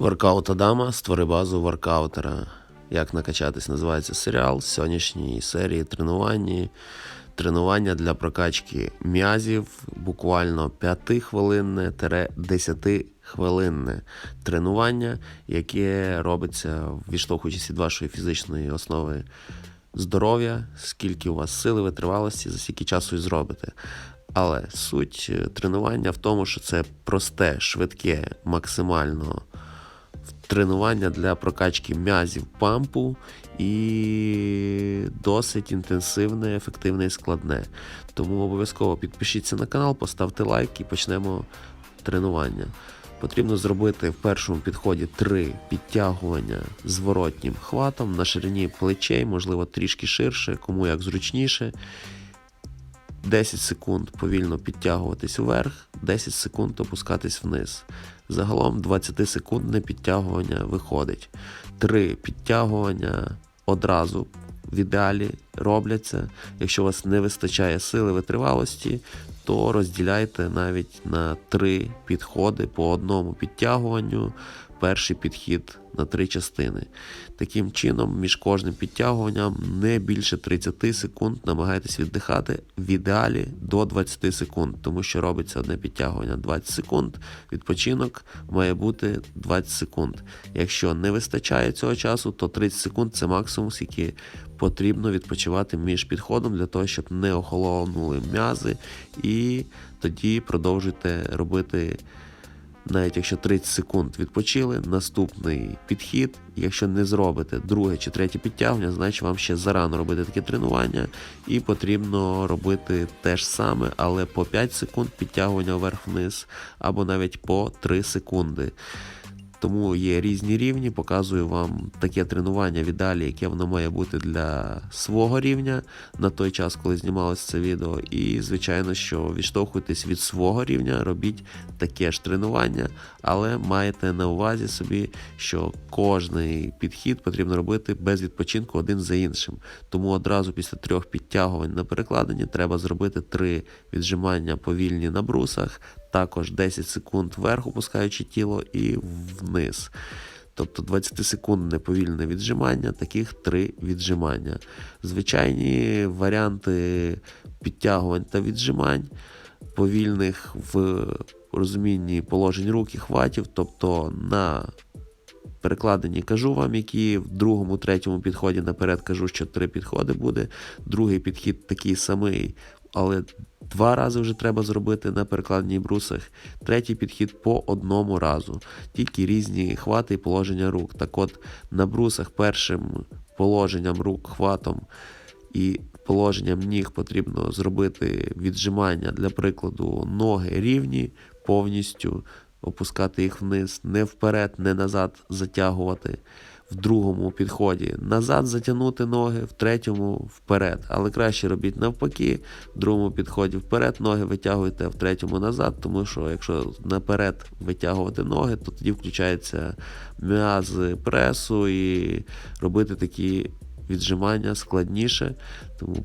Воркаут Адама створи базу воркаутера. Як накачатись називається серіал. З сьогоднішньої серії тренування. Тренування для прокачки м'язів буквально 5-хвилинне 10 хвилинне тренування, яке робиться відштовхуючись від вашої фізичної основи здоров'я, скільки у вас сили, витривалості, за скільки часу і зробите. Але суть е, тренування в тому, що це просте, швидке, максимально тренування для прокачки м'язів пампу і досить інтенсивне, ефективне і складне. Тому обов'язково підпишіться на канал, поставте лайк і почнемо тренування. Потрібно зробити в першому підході три підтягування зворотнім хватом на ширині плечей, можливо, трішки ширше, кому як зручніше. 10 секунд повільно підтягуватись вверх, 10 секунд опускатись вниз. Загалом 20-секундне підтягування виходить. Три підтягування одразу в ідеалі робляться. Якщо у вас не вистачає сили витривалості, то розділяйте навіть на три підходи по одному підтягуванню. Перший підхід на три частини. Таким чином, між кожним підтягуванням не більше 30 секунд намагайтесь віддихати в ідеалі до 20 секунд, тому що робиться одне підтягування 20 секунд, відпочинок має бути 20 секунд. Якщо не вистачає цього часу, то 30 секунд це максимум, скільки потрібно відпочивати між підходом для того, щоб не охолонули м'язи, і тоді продовжуйте робити. Навіть якщо 30 секунд відпочили, наступний підхід. Якщо не зробите друге чи третє підтягування, значить вам ще зарано робити таке тренування, і потрібно робити те ж саме, але по 5 секунд підтягування вверх-вниз, або навіть по 3 секунди. Тому є різні рівні, показую вам таке тренування в яке воно має бути для свого рівня на той час, коли знімалося це відео. І, звичайно, що відштовхуйтесь від свого рівня, робіть таке ж тренування, але маєте на увазі собі, що кожний підхід потрібно робити без відпочинку один за іншим. Тому одразу після трьох підтягувань на перекладенні треба зробити три віджимання повільні на брусах також 10 секунд вверх опускаючи тіло і вниз. Тобто 20-секундне повільне віджимання, таких три віджимання. Звичайні варіанти підтягувань та віджимань, повільних в розумінні положень рук і хватів, тобто на перекладенні кажу вам, які в другому, третьому підході наперед кажу, що три підходи буде. Другий підхід такий самий, але Два рази вже треба зробити на перекладній брусах. Третій підхід по одному разу, тільки різні хвати і положення рук. Так от на брусах першим положенням рук, хватом і положенням ніг потрібно зробити віджимання, для прикладу, ноги рівні, повністю опускати їх вниз, не вперед, не назад затягувати в другому підході назад затягнути ноги, в третьому вперед. Але краще робіть навпаки, в другому підході вперед ноги витягуйте, в третьому назад, тому що якщо наперед витягувати ноги, то тоді включається м'язи пресу і робити такі віджимання складніше. Тому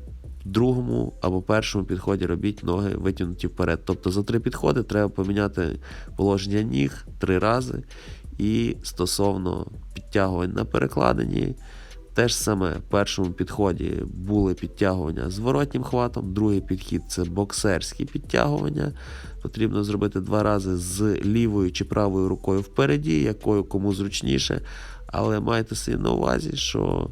другому або першому підході робіть ноги витягнуті вперед. Тобто за три підходи треба поміняти положення ніг три рази. І стосовно підтягувань на перекладині, те ж саме в першому підході були підтягування зворотнім хватом, другий підхід це боксерські підтягування. Потрібно зробити два рази з лівою чи правою рукою впереді, якою кому зручніше. Але майте собі на увазі, що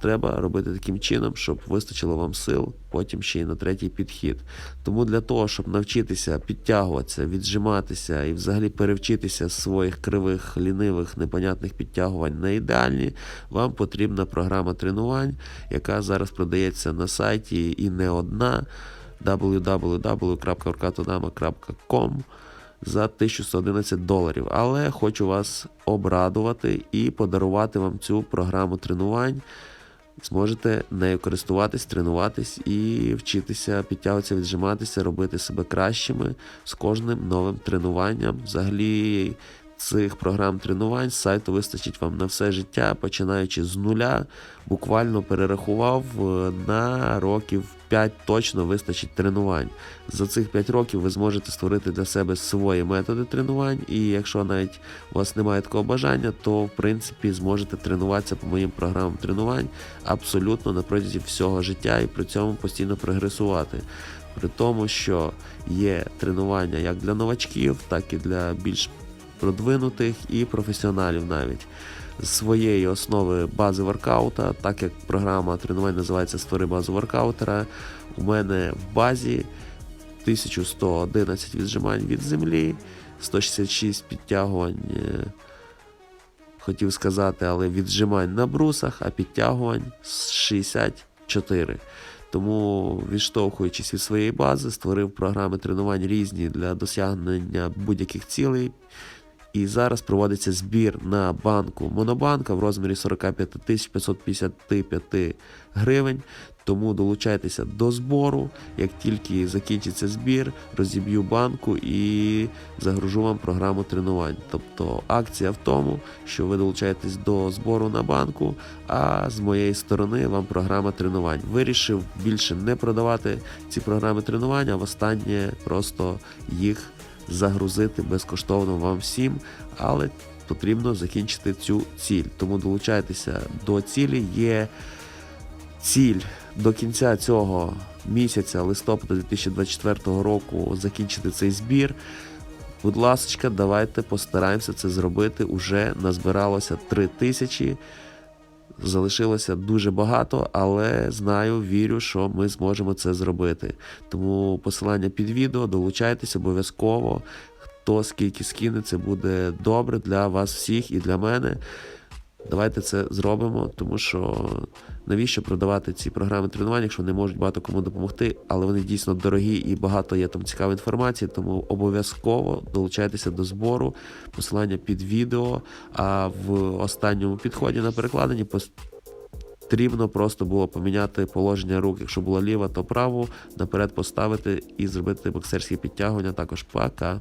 треба робити таким чином, щоб вистачило вам сил, потім ще й на третій підхід. Тому для того, щоб навчитися підтягуватися, віджиматися і взагалі перевчитися з своїх кривих, лінивих, непонятних підтягувань на ідеальні, вам потрібна програма тренувань, яка зараз продається на сайті і не одна www.orkatodama.com за 1111 доларів. Але хочу вас обрадувати і подарувати вам цю програму тренувань зможете нею користуватись, тренуватись і вчитися, підтягуватися, віджиматися, робити себе кращими з кожним новим тренуванням. Взагалі, цих програм тренувань сайту вистачить вам на все життя, починаючи з нуля, буквально перерахував е, на років 5 точно вистачить тренувань. За цих 5 років ви зможете створити для себе свої методи тренувань, і якщо навіть у вас немає такого бажання, то в принципі зможете тренуватися по моїм програмам тренувань абсолютно на протязі всього життя і при цьому постійно прогресувати. При тому, що є тренування як для новачків, так і для більш продвинутих і професіоналів навіть. З своєї основи бази воркаута, так як програма тренувань називається Створи базу воркаутера, у мене в базі 1111 віджимань від землі, 166 підтягувань, е, хотів сказати, але віджимань на брусах, а підтягувань 64. Тому, відштовхуючись від своєї бази, створив програми тренувань різні для досягнення будь-яких цілей. І зараз проводиться збір на банку Монобанка в розмірі 45 555 гривень. Тому долучайтеся до збору. Як тільки закінчиться збір, розіб'ю банку і загружу вам програму тренувань. Тобто акція в тому, що ви долучаєтесь до збору на банку, а з моєї сторони вам програма тренувань. Вирішив більше не продавати ці програми тренувань, а востаннє просто їх загрузити безкоштовно вам всім, але потрібно закінчити цю ціль. Тому долучайтеся до цілі. Є ціль до кінця цього місяця, листопада 2024 року, закінчити цей збір. Будь ласка, давайте постараємося це зробити. Уже назбиралося 3 тисячі. Залишилося дуже багато, але знаю, вірю, що ми зможемо це зробити. Тому посилання під відео, долучайтесь обов'язково. Хто скільки скине, це буде добре для вас всіх і для мене. Давайте це зробимо, тому що навіщо продавати ці програми тренувань, якщо не можуть багато кому допомогти, але вони дійсно дорогі і багато є там цікавої інформації, тому обов'язково долучайтеся до збору, посилання під відео. А в останньому підході на перекладенні потрібно просто було поміняти положення рук. Якщо була ліва, то праву наперед поставити і зробити боксерські підтягування. Також пока.